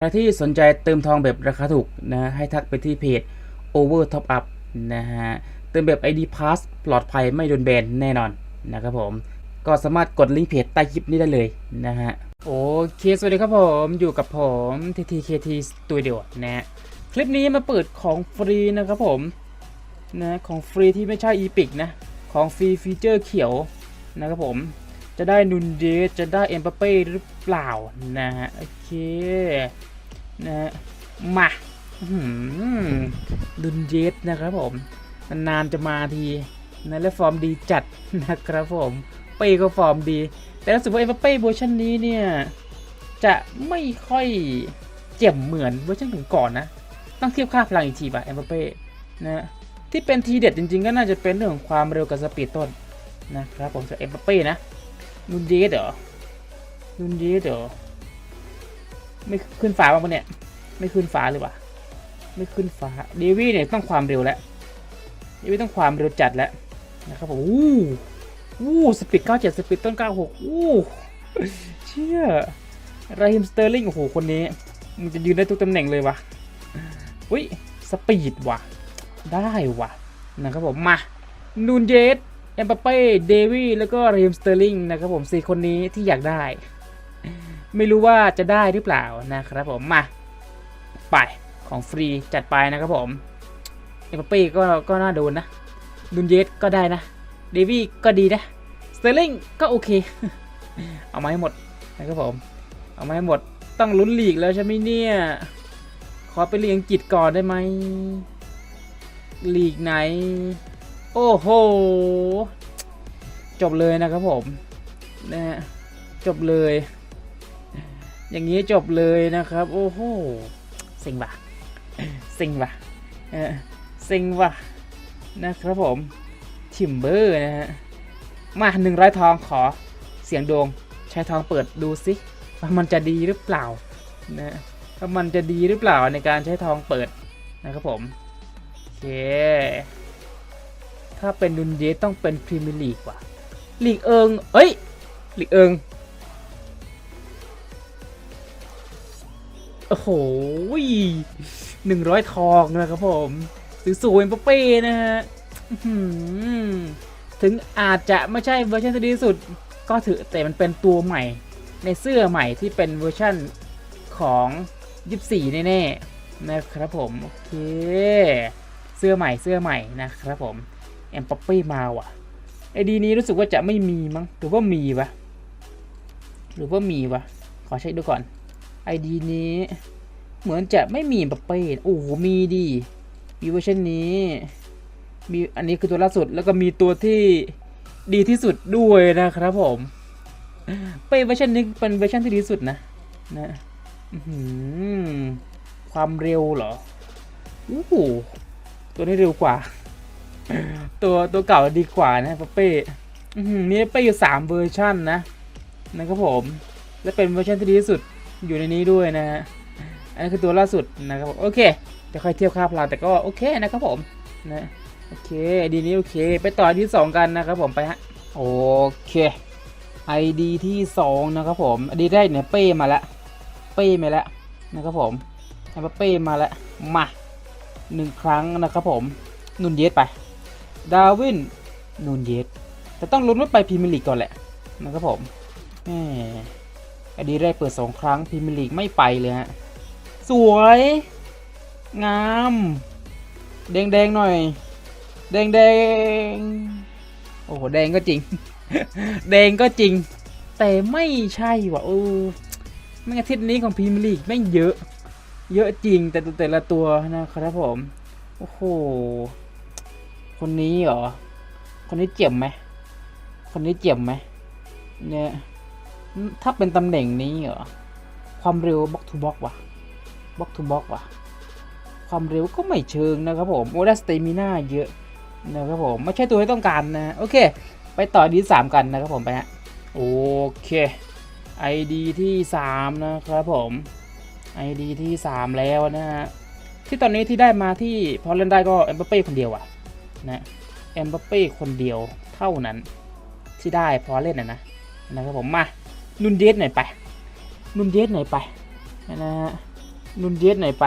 ใครที่สนใจเติมทองแบบราคาถูกนะให้ทักไปที่เพจ Over Top Up นะฮะเติมแบบ ID Pass ปลอดภัยไม่โดนแบนแน่นอนนะครับผม ก็สามารถกดลิงก์เพจใต้คลิปนี้ได้เลยนะฮะโอเค สวัสดีครับผมอยู่กับผม TTKT Studio นะฮะคลิปนี้มาเปิดของฟรีนะครับผมนะของฟรีที่ไม่ใช่ Epic นะ ของฟรีฟีเจอร์เขียวนะครับผม จะได้นุนเดสจะได้เอ็มปาเป้หรือเปล่านะฮะโอเคนะฮะมาหือดุนเยสนะครับผม นานๆจะมาทีนะและฟอร์มดีจัดนะครับผมเป้ก็ฟอร์มดี แต่รู้สึกว่าเอ็มเป้เวอร์ชันนี้เนี่ย จะไม่ค่อยเจ็บเหมือนเวอร์ชันก่อนๆนะ ต้องเทียบค่าพลังอีกทีป่ะเอ็มเป้นะที่เป็นทีเด็ดจริงๆ ก็น่าจะเป็นเรื่องของความเร็วกับสปีดต้นนะครับผมจากเอ็มเป้นะ นุนเยสเหรอนุนเยสเหรอไม่ขึ้นฟ้าบ้างปะเนี่ย ไม่ขึ้นฟ้าเลยวะไม่ขึ้นฟ้าเดวี่เนี่ยต้องความเร็วแล้วเดวี่ต้องความเร็วจัดแล้วนะครับผมอู้อู้สปีด97สปีดต้น96อู้เชี่ยราฮิมสเตอร์ลิงโอ้โหคนนี้มันจะยืนได้ทุกตำแหน่งเลยวะอุ้ยสปีดว่ะ ได้ว่ะนะครับผมมานูนเยส เอ็มปาเป้เดวี่แล้วก็ริมสเตอร์ลิงนะครับผมสี่คนนี้ที่อยากได้ ไม่รู้ว่าจะได้หรือเปล่านะครับผมมาไปของฟรีจัดไปนะครับผมเอเปเป้ก็ก็น่าโดนนะดุนเยสก็ได้นะเดวี่ก็ดีนะสเตอร์ลิงก็โอเค เอามาให้หมดนะครับผม เอามาให้หมดต้องลุ้นลีกแล้วใช่ไหมเนี่ย ขอไปเรียงกฤษก่อนได้ไหมลีกไหน โอ้โห จบเลยนะครับผม นะฮะ จบเลย อย่างนี้จบเลยนะครับ โอ้โหเซ็งว่ะเซ็งว่ะเออเซ็งว่ะนะครับผมทิมเบอร์นะฮะ มาหนึ่งร้อยทองขอเสียงดวงใช้ทองเปิดดูสิว่ามันจะดีหรือเปล่านะว่ามันจะดีหรือเปล่าในการใช้ทองเปิดนะครับผม โอเค ถ้าเป็นดุนเยต้องเป็นพรีเมียร์ลีกว่ะลีกเอิงเอ้ยลีกเอิงโอ้โหหนึ่งร้อยทองนะครับผมสวยๆเปเป้นะฮะถึงอาจจะไม่ใช่เวอร์ชันที่ดีที่สุด ก็ถือแต่มันเป็นตัวใหม่ ในเสื้อใหม่ที่เป็นเวอร์ชันของ 24 แน่ๆนะครับผม โอเค เสื้อใหม่เสื้อใหม่นะครับผม แอมปเป้มาว่ะไอดีนี้รู้สึกว่าจะไม่มีมั้งหรือว่ามีวะหรือว่ามีวะขอเช็คดูก่อนไอดีนี้เหมือนจะไม่มีแบบเป้โอ้โหมีดีมีเวอร์ชันนี้มีอันนี้คือตัวล่าสุดแล้วก็มีตัวที่ดีที่สุดด้วยนะครับผมเป้เวอร์ชันนี้เป็นเวอร์ชันที่ดีสุดนะนะความเร็วเหรอโอ้โหตัวนี้เร็วกว่า ตัวตัวเก่าดีกว่านะเป้อื้อหือมีเป้อยู่สามเวอร์ชันนะนะครับผม และเป็นเวอร์ชันที่ดีที่สุดอยู่ในนี้ด้วยนะฮะ อันนี้คือตัวล่าสุดนะครับโอเคจะค่อยเทียบค่าพลังแต่ก็โอเคนะครับผมนะโอเคดีนี้โอเค ไปต่อที่สองกันนะครับผมไปฮะโอเค ID ที่สองนะครับผมอดีได้เนี่ยเป้มาแล้วเป้มาแล้วนะครับผมให้มาเป้มาแล้วมาหนึ่งครั้งนะครับผม นุ่นเยสไป ดาวินนุนเยสแต่ต้องลุ้นว่าไปพรีเมียร์ลีกก่อนแหละนะครับผมแหมอดีแรกเปิดสองครั้งพรีเมียร์ลีกไม่ไปเลยฮะ สวย งาม แดงแดงๆหน่อยแดงแดงๆ โอ้โห แดงก็จริง แดงก็จริง แต่ไม่ใช่ว่ะเออไม่งอาทิตย์นี้ของพรีเมียร์ลีกไม่งเยอะ เยอะจริงแต่แต่ละตัวนะครับผม โอ้โห คนนี้เหรอ คนนี้เจ็บไหม คนนี้เจ็บไหม เนี่ย ถ้าเป็นตำแหน่งนี้เหรอ ความเร็วบล็อกทูบล็อกว่ะบล็อกทูบล็อกว่ะ ความเร็วก็ไม่เชิงนะครับผม โอ้ได้สเตมิน่าเยอะนะครับผม ไม่ใช่ตัวที่ต้องการนะ โอเค ไปต่อดีสามกันนะครับผมไปฮะ โอเค ID ที่สามนะครับผม ID ที่สามแล้วนะฮะที่ตอนนี้ที่ได้มาที่พอเล่นได้ก็เอ็มบัปเป้คนเดียวอะ นะเอ็มบัปเป้คนเดียวเท่านั้นที่ได้พอเล่นนะนะนะครับผมมานุนเยสหน่อยไป นุนเยสหน่อยไปนะฮะลุ้นเยสหน่อยไป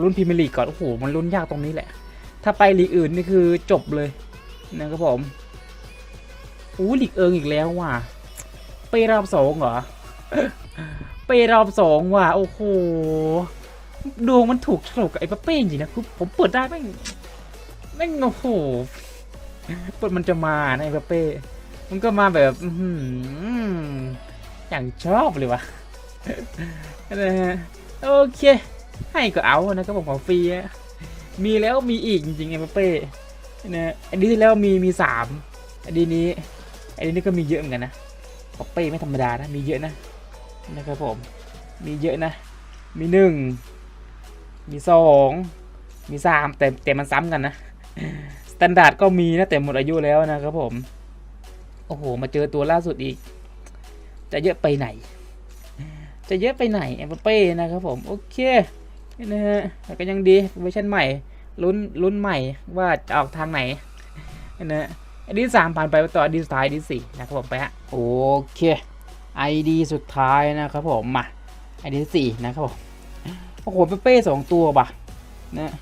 ลุ้นพรีเมียร์ลีกก่อนโอ้โหมันลุ้นยากตรงนี้แหละ ถ้าไปลีกอื่นนี่คือจบเลยนะครับผมอู้ลีกเอิงอีกแล้วว่ะไปรอบสองเหรอไปรอบสองว่ะโอ้โหดวงมันถูกฉลกกับไอ้ป้าเป้จริงนะคือผมเปิดได้แม่ แม่งโอ้โหเปิดมันจะมานะไอ้ป้าเป้ มันก็มาแบบอย่างชอบเลยวะนะฮะโอเค ให้ก็เอานะครับผมของฟรีมีแล้วมีอีกจริงๆไอ้ป้าเป้นะอันนี้ที่แล้วมีมีสามอันนี้นี้อันนี้ก็มีเยอะเหมือนกันนะป้าเป้ไม่ธรรมดานะมีเยอะนะนะครับผมมีเยอะนะ มีหนึ่งมีสองมีสามแต่แต่มันซ้ำกันนะ สแตนดาร์ดก็มีนะแต่หมดอายุแล้วนะครับผม โอ้โห มาเจอตัวล่าสุดอีก จะเยอะไปไหน จะเยอะไปไหนเอ็มเป้นะครับผม โอเคนะฮะแต่ก็ยังดีเวอร์ชันใหม่ลุ้นลุ้นใหม่ว่าจะออกทางไหนนะฮะไอดีสามผ่านไปต่อไอดีสุดท้ายไอดีสี่นะครับผมไปฮะโอเคไอดีสุดท้ายนะครับผมมาไอดีสี่นะครับผมโอ้โหเป้สองตัวว่ะนะ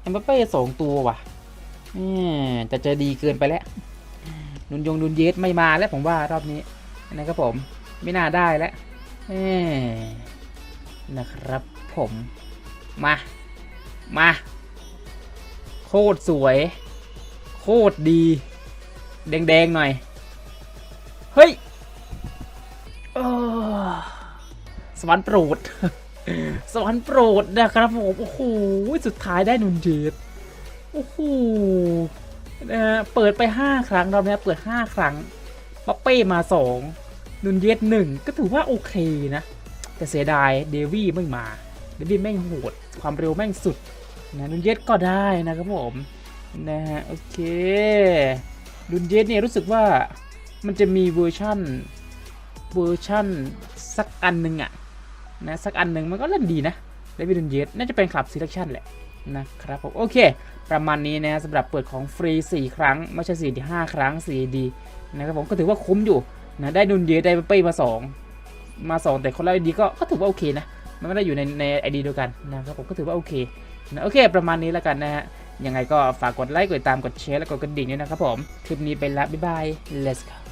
เอ็มเป้สองตัวว่ะ จะเจอดีเกินไปแล้วนุนยงนุนเยสไม่มาแล้วผมว่ารอบนี้นะครับผมไม่น่าได้แล้วนะครับผมมา มา โคตรสวย โคตรดี แดงๆหน่อย เฮ้ยสวรรค์โปรด สวรรค์โปรดนะครับผม โอ้โห สุดท้ายได้นุนเยส โอ้โหนะฮะเปิดไป 5 ครั้งรอบนี้เปิด 5 ครั้งป๊อปเป้มา 2 นุนเยสหนึ่งก็ถือว่าโอเคนะ แต่เสียดายเดวี่ไม่มา เดวี่แม่งโหด ความเร็วแม่งสุดนะนุนเยสก็ได้นะครับผม นะฮะโอเค นุนเยสเนี่ยรู้สึกว่ามันจะมีเวอร์ชั่นเวอร์ชั่นสักอันหนึ่งอะนะสักอันหนึ่งมันก็เล่นดีนะเดวิดนุนเยสน่าจะเป็นคลับซีเลคชั่นแหละ นะครับผมโอเค ประมาณนี้นะสำหรับเปิดของฟรี 4 ครั้ง ไม่ใช่4ี่5ครั้ง4ดีนะครับผมก็ถือว่าคุ้มอยู่นะได้นุนเยได้เป้มา 2 มา 2 แต่คนละไอดีก็ก็ถือว่าโอเคนะมันไม่ได้อยู่ในในไอดีเดียวกันนะครับผมก็ถือว่าโอเคนะโอเค ประมาณนี้แล้วกันนะฮะยังไงก็ฝากกดไลค์กดติดตามกดแชร์และกดกระดิ่งด้วยนะครับผมคลิปนี้ไปละบ๊ายบาย let's go